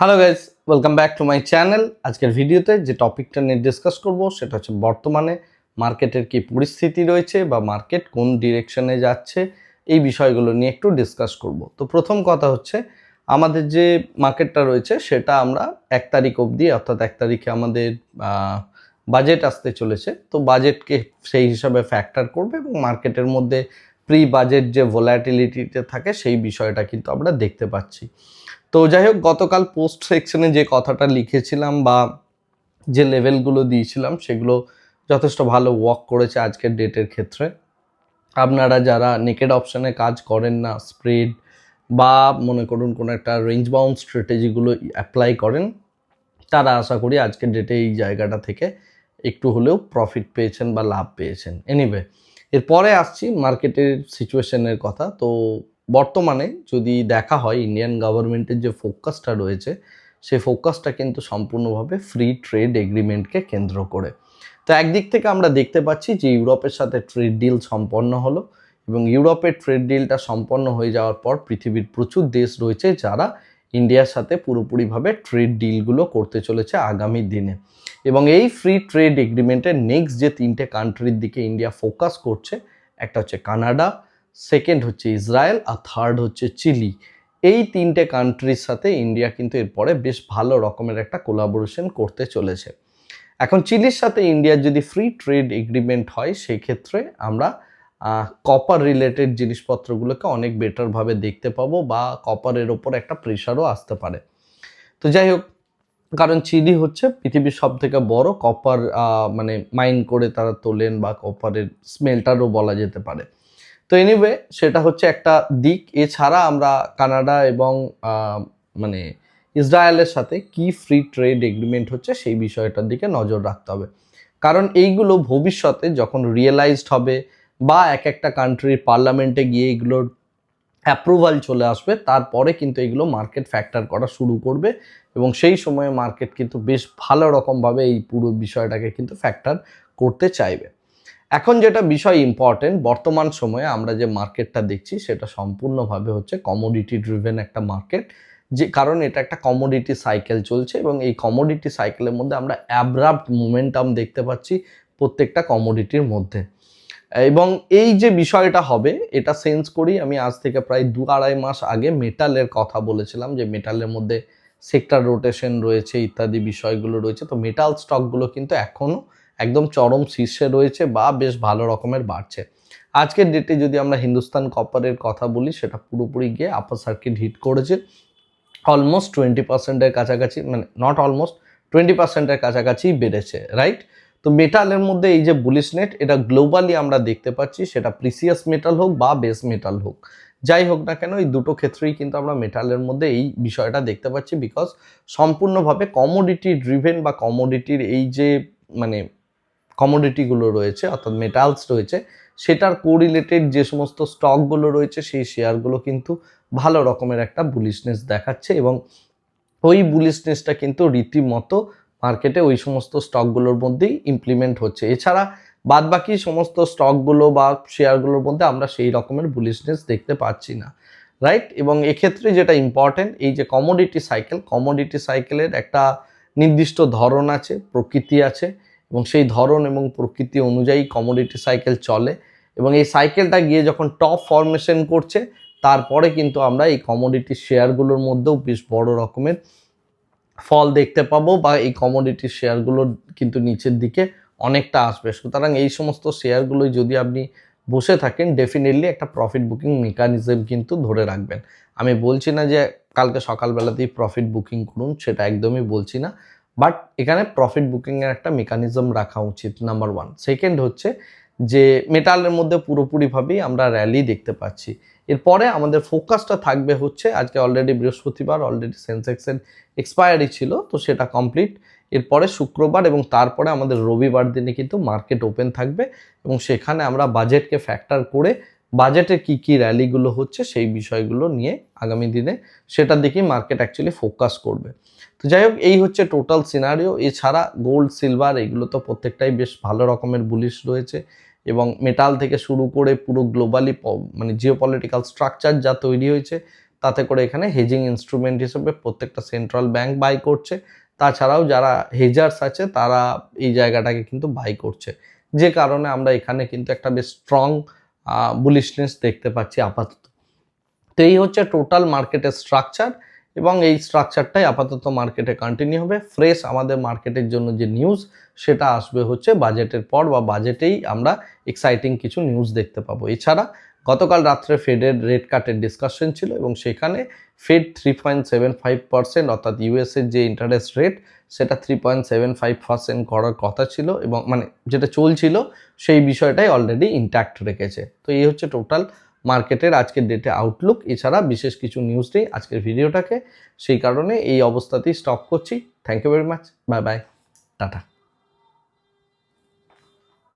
Hello guys welcome back to my channel আজকের ভিডিওতে যে টপিকটা নিয়ে ডিসকাস করব, সেটা হচ্ছে বর্তমানে মার্কেটের কি পরিস্থিতি রয়েছে বা মার্কেট কোন ডিরেকশনে যাচ্ছে, এই বিষয়গুলো নিয়ে একটু ডিসকাস করব। তো প্রথম কথা হচ্ছে, আমাদের যে মার্কেটটা রয়েছে, সেটা আমরা এক তারিখ অবধি, অর্থাৎ এক তারিখে আমাদের বাজেট আসতে চলেছে। তো বাজেটকে সেই হিসাবে ফ্যাক্টর করবে এবং মার্কেটের মধ্যে প্রি বাজেট যে ভোলাটিলিটিতে থাকে, সেই বিষয়টা কিন্তু আমরা দেখতে পাচ্ছি। তো যাই হোক, গতকাল পোস্ট সেকশনে যে কথাটা লিখেছিলাম বা যে লেভেলগুলো দিয়েছিলাম, সেগুলো যথেষ্ট ভালো ওয়ার্ক করেছে আজকের ডেটের ক্ষেত্রে। আপনারা যারা নেকেড অপশানে কাজ করেন না স্প্রেড বা মনে করুন কোনো একটা রেঞ্জ বাউন্ড স্ট্র্যাটেজিগুলো অ্যাপ্লাই করেন, তারা আশা করি আজকের ডেটে এই জায়গাটা থেকে একটু হলেও প্রফিট পেয়েছেন বা লাভ পেয়েছেন। এনিওয়ে এরপরে আসছি মার্কেটের সিচুয়েশনের কথা। তো বর্তমানে যদি দেখা হয় ইন্ডিয়ান গভর্নমেন্টের যে ফোকাসটা রয়েছে সেই ফোকাসটা কিন্তু সম্পূর্ণভাবে ফ্রি ট্রেড এগ্রিমেন্টকে কেন্দ্র করে। তো একদিক থেকে আমরা দেখতে পাচ্ছি যে ইউরোপের সাথে ট্রেড ডিল সম্পন্ন হলো এবং ইউরোপের ট্রেড ডিলটা সম্পন্ন হয়ে যাওয়ার পর পৃথিবীর প্রচুর দেশ রয়েছে যারা ইন্ডিয়ার সাথে পুরোপুরিভাবে ট্রেড ডিলগুলো করতে চলেছে আগামী দিনে। এবং এই ফ্রি ট্রেড এগ্রিমেন্টের নেক্সট যে তিনটে কান্ট্রির দিকে ইন্ডিয়া ফোকাস করছে, একটা হচ্ছে কানাডা সেকেন্ড হচ্ছে ইসরায়েল আর থার্ড হচ্ছে চিলি। এই তিনটে কান্ট্রির সাথে ইন্ডিয়া কিন্তু এরপরে বেশ ভালো রকমের একটা কোলাবোরেশন করতে চলেছে। এখন চিলির সাথে ইন্ডিয়ার যদি ফ্রি ট্রেড এগ্রিমেন্ট হয় সেই ক্ষেত্রে আমরা কপার রিলেটেড জিনিসপত্রগুলোকে অনেক বেটারভাবে দেখতে পাবো বা কপারের ওপর একটা প্রেশারও আসতে পারে। তো যাই হোক, কারণ চিলি হচ্ছে পৃথিবীর সব থেকে বড় কপার মানে মাইন করে তারা তোলেন বা কপারের স্মেলটারও বলা যেতে পারে। তো এনিওয়ে সেটা হচ্ছে একটা দিক। এছাড়া আমরা কানাডা এবং মানে ইসরায়েলের সাথে কি ফ্রি ট্রেড এগ্রিমেন্ট হচ্ছে সেই বিষয়টার দিকে নজর রাখতে হবে। কারণ এইগুলো ভবিষ্যতে যখন রিয়েলাইজড হবে বা এক একটা কান্ট্রির পার্লামেন্টে গিয়ে এগুলোর অ্যাপ্রুভাল চলে আসবে, তারপরে কিন্তু এগুলো মার্কেট ফ্যাক্টর করা শুরু করবে এবং সেই সময়ে মার্কেট কিন্তু বেশ ভালো রকমভাবে এই পুরো বিষয়টাকে কিন্তু ফ্যাক্টর করতে চাইবে। এখন যেটা বিষয় ইম্পর্টেন্ট বর্তমান সময়ে আমরা যে মার্কেটটা দেখছি, সেটা সম্পূর্ণভাবে হচ্ছে কমোডিটি ড্রিভেন একটা মার্কেট যে কারণ এটা একটা কমোডিটি সাইকেল চলছে এবং এই কমোডিটি সাইকেলের মধ্যে আমরা অ্যাব্রাপ্ট মোমেন্টাম দেখতে পাচ্ছি প্রত্যেকটা কমোডিটির মধ্যে। এবং এই যে বিষয়টা হবে, এটা সেন্স করি, আমি আজ থেকে প্রায় দু আড়াই মাস আগে মেটালের কথা বলেছিলাম, যে মেটালের মধ্যে সেক্টর রোটেশন রয়েছে, ইত্যাদি বিষয়গুলো রয়েছে, তো মেটাল স্টকগুলো কিন্তু এখনও একদম চরম শীর্ষে রয়েছে বা বেশ ভালো রকমের বাড়ছে। আজকের ডেটে যদি আমরা হিন্দুস্তান কপারের কথা বলি, সেটা পুরোপুরি গিয়ে আপার সার্কিট হিট করেছে। অলমোস্ট টোয়েন্টি পার্সেন্টের কাছাকাছি মানে নট অলমোস্ট টোয়েন্টি পার্সেন্টের কাছাকাছি বেড়েছে রাইট তো মেটালের মধ্যে এই যে বুলিশ নেট এটা গ্লোবালি আমরা দেখতে পাচ্ছি, সেটা প্রিসিয়াস মেটাল হোক বা বেস মেটাল হোক। যাই হোক না কেন, এই দুটো ক্ষেত্রেই কিন্তু আমরা মেটালের মধ্যে এই বিষয়টা দেখতে পাচ্ছি বিকজ সম্পূর্ণভাবে কমোডিটি ড্রিভেন বা কমোডিটির এই যে মানে কমোডিটিগুলো রয়েছে, অর্থাৎ মেটালস রয়েছে, সেটার কোরিলেটেড যে সমস্ত স্টকগুলো রয়েছে, সেই শেয়ারগুলো কিন্তু ভালো রকমের একটা বুলিশনেস দেখাচ্ছে এবং ওই বুলিশনেসটা কিন্তু রীতিমতো মার্কেটে ওই সমস্ত স্টকগুলোর মধ্যেই ইমপ্লিমেন্ট হচ্ছে। এছাড়া বাদ বাকি সমস্ত স্টকগুলো বা শেয়ারগুলোর মধ্যে আমরা সেই রকমের বুলিশনেস দেখতে পাচ্ছি না রাইট এবং এক্ষেত্রে যেটা ইম্পর্টেন্ট এই যে কমোডিটি সাইকেল কমোডিটি সাইকেলের একটা নির্দিষ্ট ধরন আছে, প্রকৃতি আছে এবং সেই ধরন এবং প্রকৃতি অনুযায়ী কমোডিটি সাইকেল চলে এবং এই সাইকেলটা গিয়ে যখন টপ ফরমেশন করছে, তারপরে কিন্তু আমরা এই কমোডিটি শেয়ারগুলোর মধ্যেও বেশ বড় রকমের ফল দেখতে পাবো বা এই কমোডিটি শেয়ারগুলোর কিন্তু নিচের দিকে অনেকটা আসবে। সুতরাং এই সমস্ত শেয়ারগুলোই যদি আপনি বসে থাকেন ডেফিনেটলি একটা প্রফিট বুকিং মেকানিজম কিন্তু ধরে রাখবেন। আমি বলছি না যে কালকে সকালবেলাতেই প্রফিট বুকিং করুন, সেটা একদমই বলছি না। বাট এখানে প্রফিট বুকিংয়ের একটা মেকানিজম রাখা উচিত নাম্বার ওয়ান সেকেন্ড হচ্ছে যে মেটালের মধ্যে পুরোপুরিভাবেই আমরা র্যালি দেখতে পাচ্ছি। এরপরে আমাদের ফোকাসটা থাকবে হচ্ছে, আজকে অলরেডি বৃহস্পতিবার অলরেডি সেন্সেক্সের এক্সপায়ারি ছিল, তো সেটা কমপ্লিট এরপরে শুক্রবার এবং তারপরে আমাদের রবিবার দিনে কিন্তু মার্কেট ওপেন থাকবে এবং সেখানে আমরা বাজেটকে ফ্যাক্টর করে বাজেটে কি কি র্যালিগুলো হচ্ছে সেই বিষয়গুলো নিয়ে আগামী দিনে সেটার দিকেই মার্কেট অ্যাকচুয়ালি ফোকাস করবে। তো যাই হোক, এই হচ্ছে টোটাল সিনারিও এছাড়া গোল্ড সিলভার এগুলো তো প্রত্যেকটাই বেশ ভালো রকমের বুলিশ রয়েছে এবং মেটাল থেকে শুরু করে পুরো গ্লোবালি মানে জিও পলিটিক্যাল স্ট্রাকচার যা তৈরি হয়েছে, তাতে করে এখানে হেজিং ইনস্ট্রুমেন্ট হিসেবে প্রত্যেকটা সেন্ট্রাল ব্যাংক বাই করছে। তাছাড়াও যারা হেজার্স আছে, তারা এই জায়গাটাকে কিন্তু বাই করছে। যে কারণে আমরা এখানে কিন্তু একটা বেশ স্ট্রং বুলিশনেস দেখতে পাচ্ছি আপাতত। তো এই হচ্ছে টোটাল মার্কেটের স্ট্রাকচার এবং এই স্ট্রাকচারটাই আপাতত মার্কেটে কন্টিনিউ হবে। ফ্রেশ আমাদের মার্কেটের জন্য যে নিউজ সেটা আসবে হচ্ছে বাজেটের পর বা বাজেটেই আমরা এক্সাইটিং কিছু নিউজ দেখতে পাবো। এছাড়া গতকাল রাত্রে ফেডের রেট কাটের ডিসকাশন ছিল এবং সেখানে Fed three point seven five percent অর্থাৎ ইউএসের যে ইন্টারেস্ট রেট সেটা three point seven five percent করার কথা ছিল এবং মানে যেটা চলছিল, সেই বিষয়টাই অলরেডি ইন্ট্যাক্ট রেখেছে। তো এই হচ্ছে টোটাল মার্কেটের আজকের ডেটে আউটলুক এছাড়া বিশেষ কিছু নিউজ নেই আজকের ভিডিওটাকে সেই কারণে এই অবস্থাতেই স্টপ করছি। Thank you very much bye bye tata.